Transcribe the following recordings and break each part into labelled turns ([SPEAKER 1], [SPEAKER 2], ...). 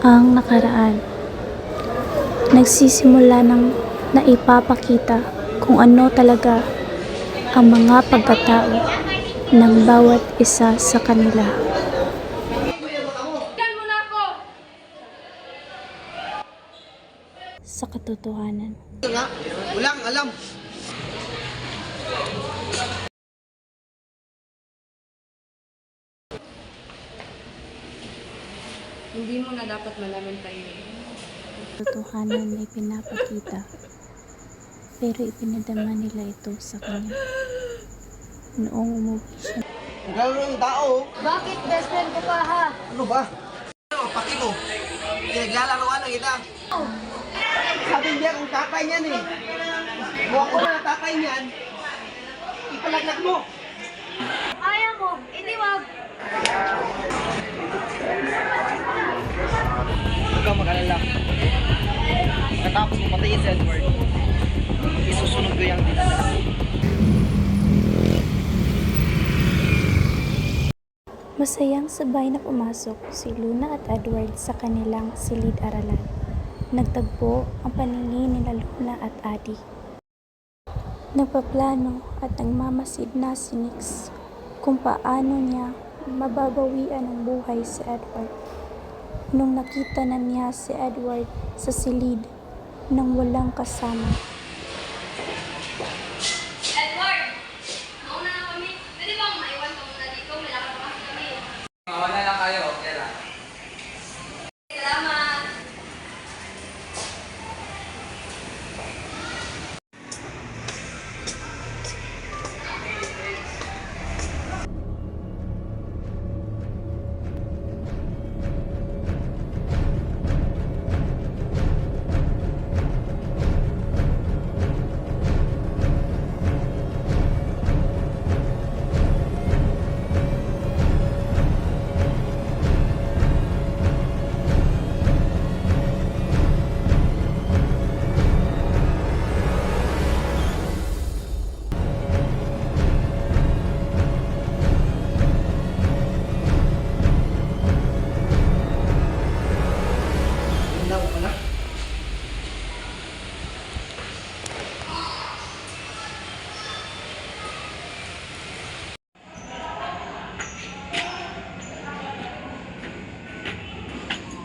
[SPEAKER 1] ang nakaraan. Nagsisimula ng naipapakita kung ano talaga ang mga pagkatao ng bawat isa sa kanila. Sa katotohanan.
[SPEAKER 2] nga, walang alam.
[SPEAKER 3] Mo na dapat malaman tayo.
[SPEAKER 1] Katotohanan ay pinapakita. Pero ipinadama nila ito sa kanya. Noong umuwi siya
[SPEAKER 2] Ang gano'n ng tao,
[SPEAKER 3] Bakit best friend ko pa ha?
[SPEAKER 2] ano ba? Ano, paki mo. Pinaglalaroan ng kita. Sabi niya kung tatay niyan eh. Kung ako na tatay niyan, ipalaglag mo! Patayin si Edward, isusunod ko yung dinadala.
[SPEAKER 1] Masayang sabay na pumasok si Luna at Edward sa kanilang silid-aralan. Nagtagpo ang paningin nila Luna at Adi. Nagpaplano at nagmamasid na si Nix kung paano niya mababawian ang buhay si Edward. Nung nakita na niya si Edward sa silid nang walang kasama,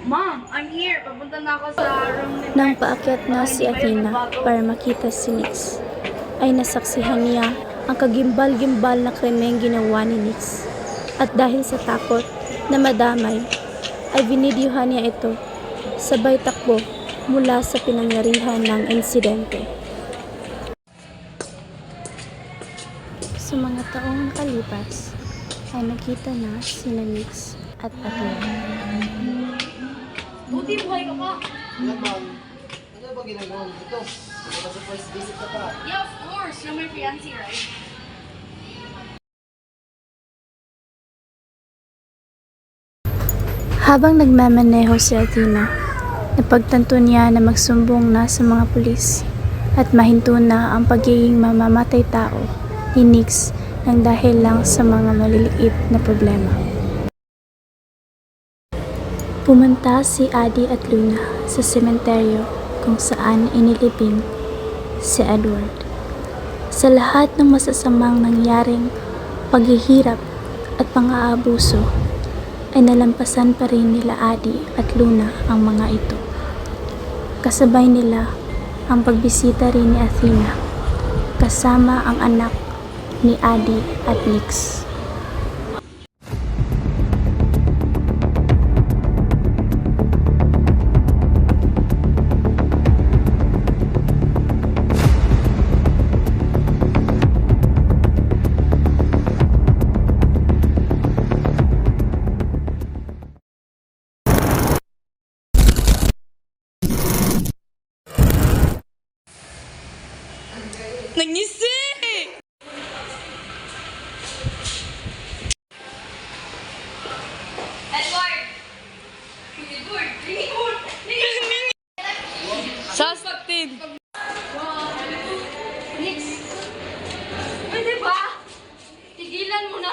[SPEAKER 3] Mom, I'm here. Papunta na ako sa room ni
[SPEAKER 1] Nang paakyat na si Athena para makita si Nix, ay nasaksihan niya ang kagimbal-gimbal na krimeng ginawa ni Nix. At dahil sa takot na madamay, ay binidyohan niya ito sabay takbo mula sa pinangyarihan ng insidente. Sa mga taong nakalipas, ay nakita na sina Nix at Athena.
[SPEAKER 3] Buti buhay ka pa.
[SPEAKER 2] Ilan ma'am? Ano ba ginagawa mo dito? Naka-surprise visit ka pa.
[SPEAKER 3] Yeah, of course. You're my fiancé, right?
[SPEAKER 1] Habang nagmamaneho si Athena, napagtanto niya na magsumbong na sa mga pulis at mahinto na ang pagiging mamamatay tao ni Nix nang dahil lang sa mga maliliit na problema. Pumunta si Adi at Luna sa sementeryo kung saan inilibing si Edward. Sa lahat ng masasamang nangyaring paghihirap at pang-aabuso, ay nalampasan pa rin nila Adi at Luna ang mga ito. Kasabay nila ang pagbisita rin ni Athena, kasama ang anak ni Adi at Nix.
[SPEAKER 4] Nagnisi! Edward! Edward! Edward! Sasaktin! Pwede ba? Tigilan mo na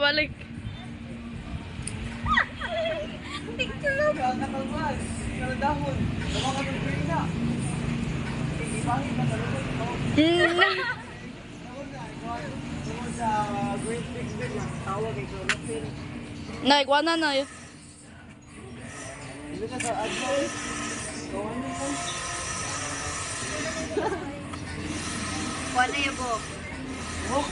[SPEAKER 4] balik.
[SPEAKER 2] Kakalman, kaladahon, gawa ka ng na. Ibangin ka talunod mo. Tungkol sa Great Big Big lang, tawag kay Clonopin.
[SPEAKER 4] Nay, kuha na na yun.
[SPEAKER 2] Hindi ka sa advice. Gawa ko.
[SPEAKER 3] Na yung buhok.
[SPEAKER 2] Oh,